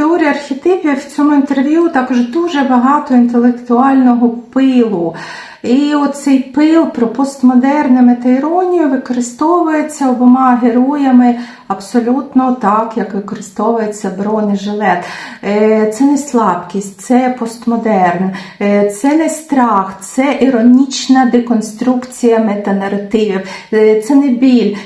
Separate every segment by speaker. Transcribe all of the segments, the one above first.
Speaker 1: теорії архетипів в цьому інтерв'ю також дуже багато інтелектуального пилу. І оцей пил про постмодерними та іронію використовується обома героями абсолютно так, як використовується бронежилет. Е, Це не слабкість, це постмодерн, е, це не страх, це іронічна деконструкція метанаративів, е, це не біль,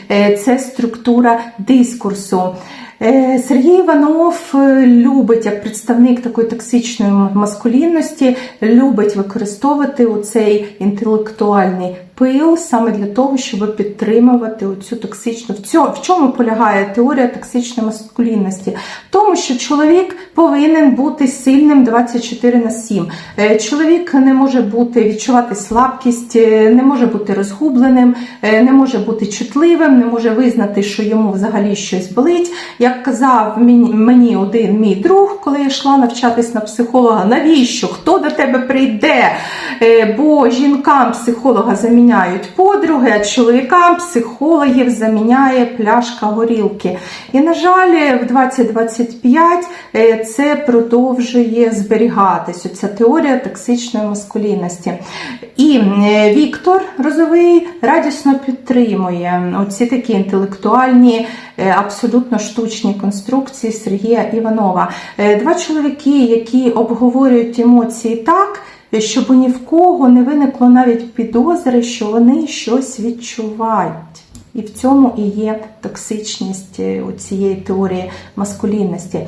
Speaker 1: це структура дискурсу. Е, Сергій Іванов е, любить як представник такої токсичної маскулінності, любить використовувати цей інтелектуальний пил саме для того, щоб підтримувати оцю токсичну. В цьому в чому полягає теорія токсичної маскулінності? В тому, що чоловік повинен бути сильним 24 на 7. Е, Чоловік не може бути відчувати слабкість, е, не може бути розгубленим, е, не може бути чутливим, не може визнати, що йому взагалі щось болить. Як казав мені, один мій друг, коли я йшла навчатись на психолога, навіщо? Хто до тебе прийде? Бо жінкам психолога заміняють подруги, а чоловікам психологів заміняє пляшка горілки. І, на жаль, в 2025 е, це продовжує зберігатись. Оця теорія токсичної маскулінності. І е, Віктор Розовий радісно підтримує оці такі інтелектуальні, е, абсолютно штучні конструкції Сергія Іванова. Два чоловіки, які обговорюють емоції так. Щоб ні в кого не виникло навіть підозри, що вони щось відчувають. І в цьому і є токсичність е, у цієї теорії маскулінності.